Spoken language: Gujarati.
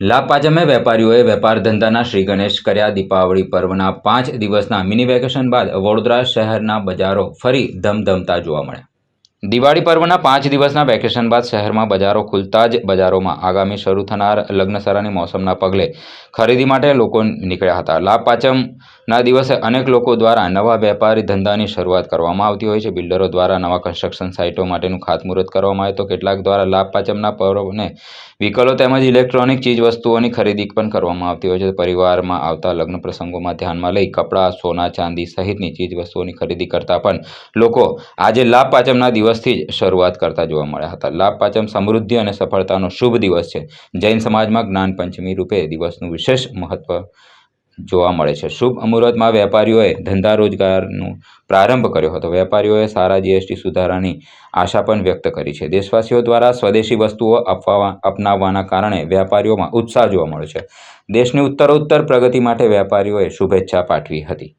લાભ પાંચમે વેપારીઓએ વેપાર ધંધાના શ્રી ગણેશ કર્યા દીપાવળી પર્વના પાંચ દિવસના મિની વેકેશન બાદ વડોદરા શહેરના બજારો ફરી ધમધમતા જોવા મળ્યા. દિવાળી પર્વના પાંચ દિવસના વેકેશન બાદ શહેરમાં બજારો ખુલતા જ બજારોમાં આગામી શરૂ થનાર લગ્નસરાની મોસમના પગલે ખરીદી માટે લોકો નીકળ્યા હતા. લાભ દિવસે અનેક લોકો દ્વારા નવા વેપારી ધંધાની શરૂઆત કરવામાં આવતી હોય છે. બિલ્ડરો દ્વારા નવા કન્સ્ટ્રક્શન સાઇટો માટેનું ખાતમુહૂર્ત કરવામાં આવે તો કેટલાક દ્વારા લાભ પાંચમના પર્વને વ્હીકલો તેમજ ઇલેક્ટ્રોનિક ચીજ વસ્તુઓની ખરીદી પણ કરવામાં આવતી હોય છે. પરિવારમાં આવતા લગ્ન પ્રસંગોમાં ધ્યાનમાં લઈ કપડાં, સોના, ચાંદી સહિતની ચીજ વસ્તુઓની ખરીદી કરતા પણ લોકો આજે લાભ પાંચમના દિવસથી જ શરૂઆત કરતા જોવા મળ્યા હતા. લાભ પાંચમ સમૃદ્ધિ અને સફળતાનો શુભ દિવસ છે. જૈન સમાજમાં જ્ઞાન પંચમી રૂપે દિવસનું વિશેષ મહત્વ જોવા મળે છે. શુભ મુહૂર્તમાં વેપારીઓએ ધંધા રોજગારનો પ્રારંભ કર્યો હતો. વેપારીઓએ સારા જીએસટી સુધારાની આશા પણ વ્યક્ત કરી છે. દેશવાસીઓ દ્વારા સ્વદેશી વસ્તુઓ અપવા અપનાવવાના કારણે વેપારીઓમાં ઉત્સાહ જોવા મળ્યો છે. દેશની ઉત્તરોત્તર પ્રગતિ માટે વેપારીઓએ શુભેચ્છા પાઠવી હતી.